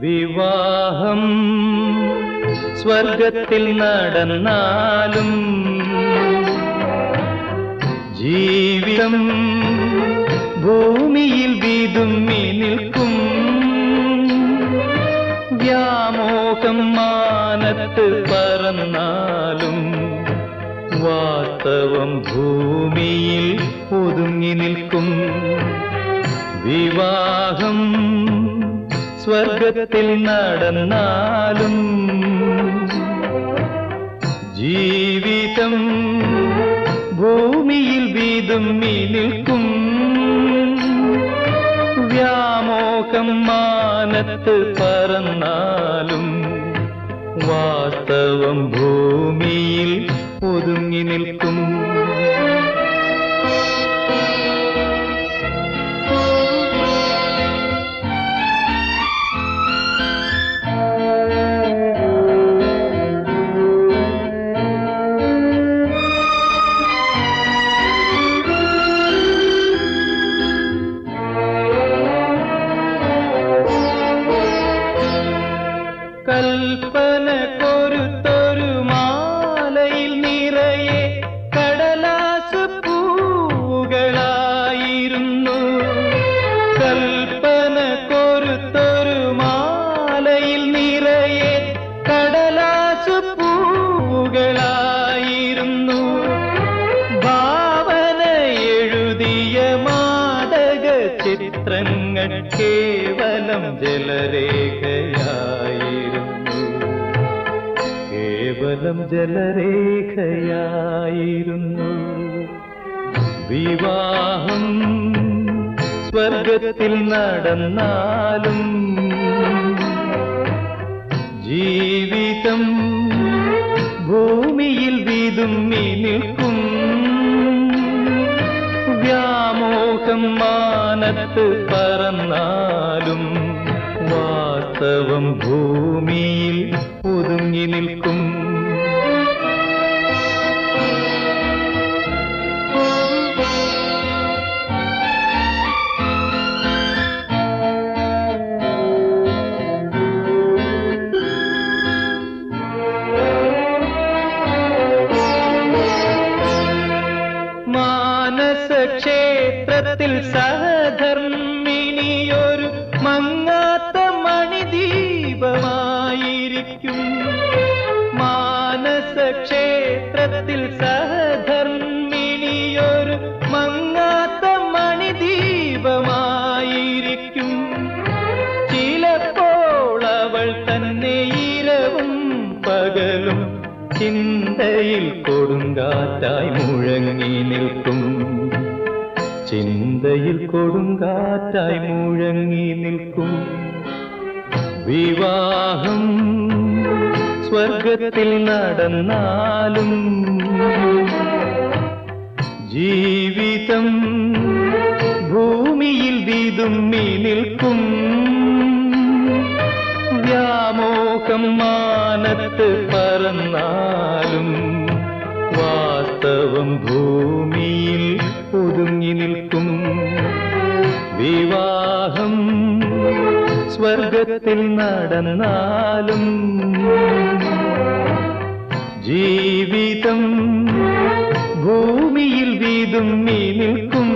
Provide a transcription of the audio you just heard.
വിവാഹം സ്വർഗത്തിൽ നടന്നാലും ജീവിതം ഭൂമിയിൽ വിതുമ്മി നിൽക്കും. വ്യാമോഹം മാനത്ത് പറന്നാലും വാസ്തവം ഭൂമിയിൽ ഒതുങ്ങി നിൽക്കും. വിവാഹം സ്വർഗത്തിൽ നടന്നാലും ജീവിതം ഭൂമിയിൽ വീതുമ്മി നിൽക്കും. വ്യാമോഹം മാനത്ത് പറന്നാലും വാസ്തവം ഭൂമിയിൽ ഒതുങ്ങി നിൽക്കും. കേവലം ജലരേഖയായിരുന്നു. കേവലം ജലരേഖയായിരുന്നു. വിവാഹം സ്വർഗത്തിൽ നടന്നാലും ജീവിതം ഭൂമിയിൽ വിതുമ്മി നിൽക്കും. വ്യാമോഹം മാനത്ത് പറന്നാലും വാസ്തവം ഭൂമിയിൽ ഒതുങ്ങി നിൽക്കും. ക്ഷേത്രത്തിൽ ചിന്തയിൽ കൊടുങ്കാറ്റായി മുഴങ്ങി നിൽക്കും. ചിന്തയിൽ കൊടുങ്കാറ്റായി മുഴങ്ങി നിൽക്കും. വിവാഹം സ്വർഗത്തിൽ നടന്നാലും ജീവിതം ഭൂമിയിൽ വിതുമ്മി നിൽക്കും. പറന്നാലും വാസ്തവം ഭൂമിയിൽ ഒതുങ്ങി നിൽക്കും. വിവാഹം സ്വർഗത്തിൽ നടന്നാലും ജീവിതം ഭൂമിയിൽ വിതുമ്മി നിൽക്കും.